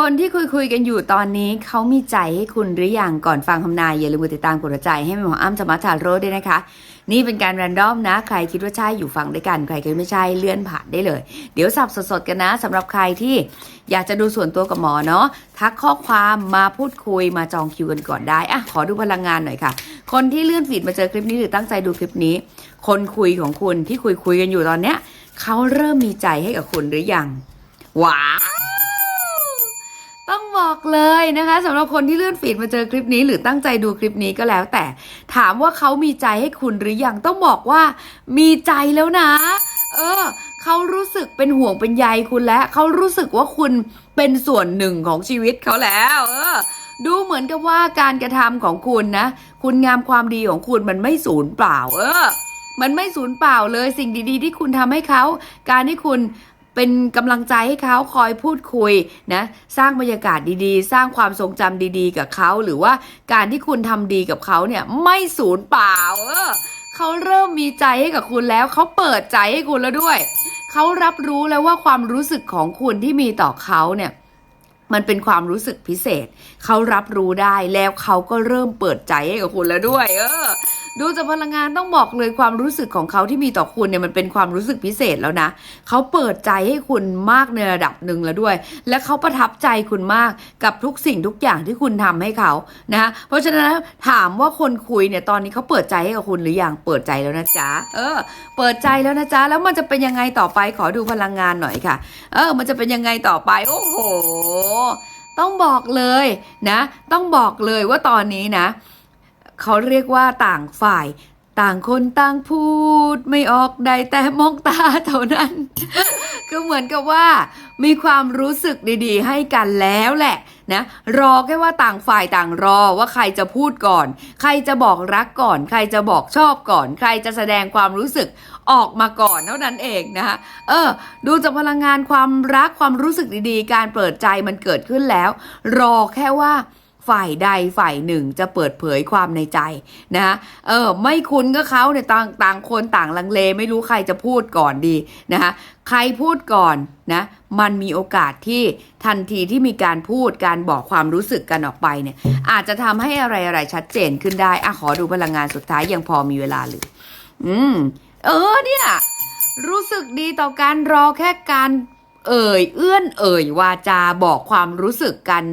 คนที่คุยคุยกันอยู่ตอนนี้เขามีใจให้คุณหรือยังก่อนฟังคำนายอย่าลืมกดติดตามกดใจให้แม่หมออ้ำสมัทธาโรจน์ด้วยนะคะ นี่เป็นการแรนดอมนะ ใครคิดว่าใช่อยู่ฟังด้วยกัน ใครคิดไม่ใช่เลื่อนผ่านได้เลย เดี๋ยวสับสดๆกันนะสำหรับใครที่อยากจะดูส่วนตัวกับหมอเนาะทักข้อความมาพูดคุยมาจองคิวกันก่อนได้อะขอดูพลังงานหน่อยค่ะ คนที่เลื่อนฟีดมาเจอคลิปนี้หรือตั้งใจดูคลิปนี้ คนคุยของคุณที่คุยคุยกันอยู่ตอนเนี้ยเขาเริ่มมีใจให้กับคุณหรือยังว้า บอกเลยนะคะสำหรับคนที่เลื่อนฟีดมาเจอคลิปนี้ หรือตั้งใจดูคลิปนี้ก็แล้วแต่ ถามว่าเขามีใจให้คุณหรือยังต้องบอกว่า มีใจแล้วนะ เออเขารู้สึกเป็นห่วงเป็นใยคุณแล้วเขารู้สึกว่าคุณเป็นส่วนหนึ่งของชีวิตเขาแล้ว เออ ดูเหมือนกับว่าการกระทำของคุณนะ คุณงามความดีของคุณมันไม่สูญเปล่า เออมันไม่สูญเปล่าเลยสิ่งดี ๆ ที่คุณทำให้เขา การที่คุณ เป็นกำลังใจให้เขาคอยพูดคุยนะสร้างบรรยากาศดีๆ สร้างความทรงจำดีๆ กับเขา หรือว่าการที่คุณทำดีกับเขาเนี่ยไม่สูญเปล่าเออเขาเริ่มมีใจให้กับคุณแล้ว เขาเปิดใจให้คุณแล้วด้วย เขารับรู้แล้วว่าความรู้สึกของคุณที่มีต่อเขาเนี่ยมันเป็นความรู้สึกพิเศษ เขารับรู้ได้แล้วเขาก็เริ่มเปิดใจให้กับคุณแล้วด้วย เออ ดูจากพลังงานต้องบอกเลยความรู้สึกของเขาที่มีต่อคุณเนี่ยมันเป็นความรู้สึกพิเศษแล้วนะเขาเปิดใจให้คุณมากในระดับหนึ่งแล้วด้วย และเขาประทับใจคุณมากกับทุกสิ่งทุกอย่างที่คุณทำให้เขานะเพราะฉะนั้นถามว่าคนคุยเนี่ยตอนนี้เขาเปิดใจให้กับคุณหรือยังเปิดใจแล้วนะจ๊ะเออ เปิดใจแล้วนะจ๊ะแล้วมันจะเป็นยังไงต่อไปขอดูพลังงานหน่อยค่ะ เออ มันจะเป็นยังไงต่อไป โอ้โห ต้องบอกเลยนะ ต้องบอกเลยว่าตอนนี้นะ เขาเรียกว่าต่างฝ่ายต่างคนต่างพูดไม่ออกใดแต่มองตาเท่านั้น ก็เหมือนกับว่า มีความรู้สึกดีๆ ให้กันแล้วแหละนะรอแค่ว่าต่างฝ่ายต่างรอว่าใครจะพูดก่อน ใครจะบอกรักก่อน ใครจะบอกชอบก่อน ใครจะแสดงความรู้สึกออกมาก่อนเท่านั้นเองนะคะเออ ดูจากพลังงานความรักความรู้สึกดีๆ การเปิดใจมันเกิดขึ้นแล้ว รอแค่ว่า ฝ่ายใดฝ่ายหนึ่งจะเปิดเผยความในใจนะเออไม่คุ้นก็เขาเนี่ยต่างต่างคนต่างลังเล ไม่รู้ใครจะพูดก่อนดีนะคะใครพูดก่อนนะมันมีโอกาสที่ทันทีที่มีการพูดการบอกความรู้สึกกันออกไปเนี่ยอาจจะทำให้อะไรอะไรชัดเจนขึ้นได้อะขอดูพลังงานสุดท้ายยังพอมีเวลาหลืออืม เออเนี่ยรู้สึกดีต่อการรอแค่การ เอ่ยเอื้อนเอ่ยวาจาบอกความรู้สึกกัน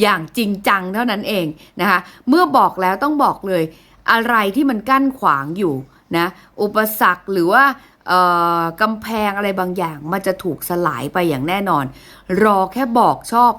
อย่างจริงจังเท่านั้นเองนะคะเมื่อบอกแล้วต้องบอกเลย อะไรที่มันกั้นขวางอยู่นะอุปสรรคหรือว่ากำแพงอะไรบางอย่าง มันจะถูกสลายไปอย่างแน่นอน รอแค่บอกชอบ